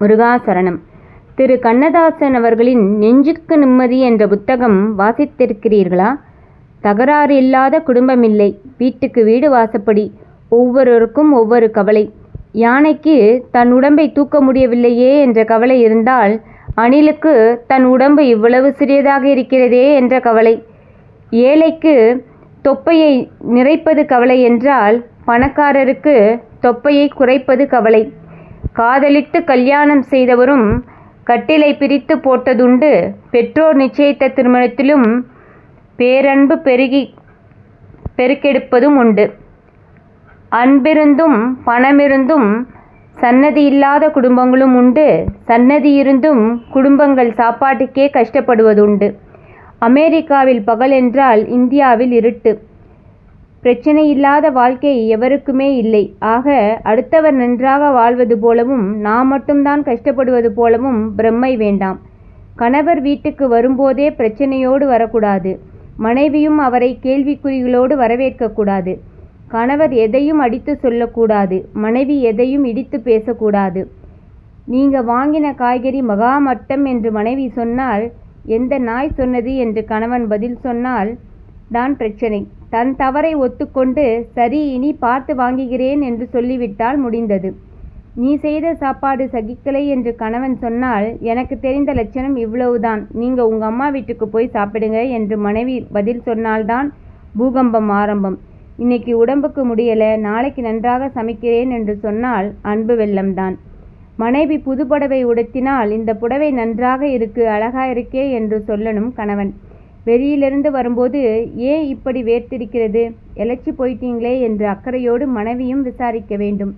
முருகாசரணம். திரு. கண்ணதாசன் அவர்களின் நெஞ்சுக்கு நிம்மதி என்ற புத்தகம் வாசித்திருக்கிறீர்களா? தகராறு இல்லாத குடும்பமில்லை. வீட்டுக்கு வீடு வாசப்படி. ஒவ்வொருவருக்கும் ஒவ்வொரு கவலை. யானைக்கு தன் உடம்பை தூக்க முடியவில்லையே என்ற கவலை இருந்தால் அணிலுக்கு தன் உடம்பு இவ்வளவு சிறியதாக இருக்கிறதே என்ற கவலை. ஏழைக்கு தொப்பையை நிறைப்பது கவலை என்றால் பணக்காரருக்கு தொப்பையை குறைப்பது கவலை. காதலித்து கல்யாணம் செய்தவரும் கட்டிலை பிரித்து போட்டதுண்டு பெற்றோர் நிச்சயித்த திருமணத்திலும் பேரன்பு பெருகி பெருக்கெடுப்பதும் உண்டு. அன்பிருந்தும் பணமிருந்தும் சன்னதி இல்லாத குடும்பங்களும் உண்டு. சன்னதி இருந்தும் குடும்பங்கள் சாப்பாட்டுக்கே கஷ்டப்படுவதுண்டு. அமெரிக்காவில் பகல் என்றால் இந்தியாவில் இருட்டு. பிரச்சனை இல்லாத வாழ்க்கை எவருக்குமே இல்லை. ஆக அடுத்தவர் நன்றாக வாழ்வது போலவும் நாம் மட்டும்தான் கஷ்டப்படுவது போலவும் பிரம்மை வேண்டாம். கணவர் வீட்டுக்கு வரும்போதே பிரச்சனையோடு வரக்கூடாது. மனைவியும் அவரை கேள்விக்குறிகளோடு வரவேற்கக்கூடாது. கணவர் எதையும் அடித்து சொல்லக்கூடாது. மனைவி எதையும் இடித்து பேசக்கூடாது. நீங்கள் வாங்கின காய்கறி மகா மட்டம் என்று மனைவி சொன்னால் எந்த நாய் சொன்னது? என்று கணவன் பதில் சொன்னால் தான் பிரச்சனை. தன் தவறை ஒத்துக்கொண்டு சரி இனி பார்த்து வாங்குகிறேன் என்று சொல்லிவிட்டால் முடிந்தது. நீ செய்த சாப்பாடு சகிக்கலை என்று கணவன் சொன்னால் எனக்கு தெரிந்த லட்சணம் இவ்வளவுதான். நீங்கள் உங்கள் அம்மா வீட்டுக்கு போய் சாப்பிடுங்க என்று மனைவி பதில் சொன்னால்தான் பூகம்பம் ஆரம்பம். இன்னைக்கு உடம்புக்கு முடியலை நாளைக்கு நன்றாக சமைக்கிறேன் என்று சொன்னால் அன்பு வெள்ளம்தான். மனைவி புது புடவை உடுத்தினால் இந்த புடவை நன்றாக இருக்கு அழகா இருக்கே என்று சொல்லணும் கணவன். வெளியிலிருந்து வரும்போது ஏன் இப்படி வேர்த்திருக்கிறது? எழைச்சி போயிட்டீங்களே என்று அக்கறையோடு மனைவியும் விசாரிக்க வேண்டும்.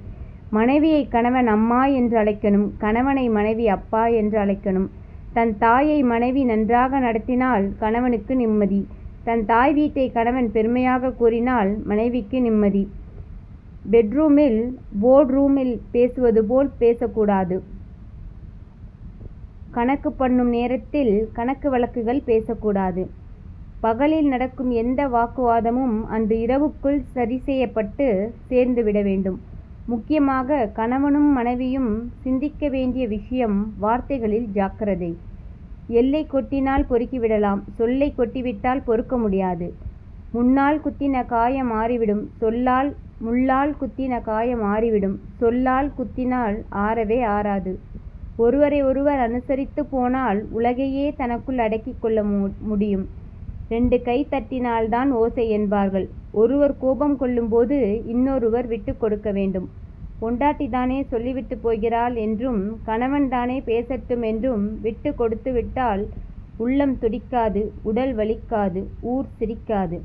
மனைவியை கணவன் அம்மா என்று அழைக்கணும் கணவனை மனைவி அப்பா என்று அழைக்கணும். தன் தாயை மனைவி நன்றாக நடத்தினால் கணவனுக்கு நிம்மதி. தன் தாய் வீட்டை கணவன் பெருமையாக கூறினால் மனைவிக்கு நிம்மதி. பெட்ரூமில் போர்ட் ரூமில் பேசுவது போல் பேசக்கூடாது. கணக்கு பண்ணும் நேரத்தில் கணக்கு வழக்குகள் பேசக்கூடாது. பகலில் நடக்கும் எந்த வாக்குவாதமும் அன்று இரவுக்குள் சரி செய்யப்பட்டு சேர்ந்துவிட வேண்டும். முக்கியமாக கணவனும் மனைவியும் சிந்திக்க வேண்டிய விஷயம் வார்த்தைகளில் ஜாக்கிரதை. எல்லை கொட்டினால் பொறுக்கிவிடலாம் சொல்லை கொட்டிவிட்டால் பொறுக்க முடியாது. முன்னால் குத்தின காயம் மாறிவிடும் சொல்லால் முள்ளால் குத்தின காயம் மாறிவிடும் சொல்லால் குத்தினால் ஆறவே ஆறாது. ஒருவரை ஒருவர் அனுசரித்து போனால் உலகையே தனக்குள் அடக்கிக் கொள்ள முடியும். ரெண்டு கை தட்டினால்தான் ஓசை என்பார்கள். ஒருவர் கோபம் கொள்ளும்போது இன்னொருவர் விட்டு கொடுக்க வேண்டும். பொண்டாட்டி தானே சொல்லிவிட்டு போகிறாள் என்றும் கணவன்தானே பேசட்டும் என்றும் விட்டு கொடுத்து விட்டால் உள்ளம் துடிக்காது உடல் வலிக்காது ஊர் சிரிக்காது.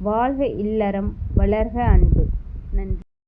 வாழ்க இல்லறம் வளர்க அன்பு. நன்றி.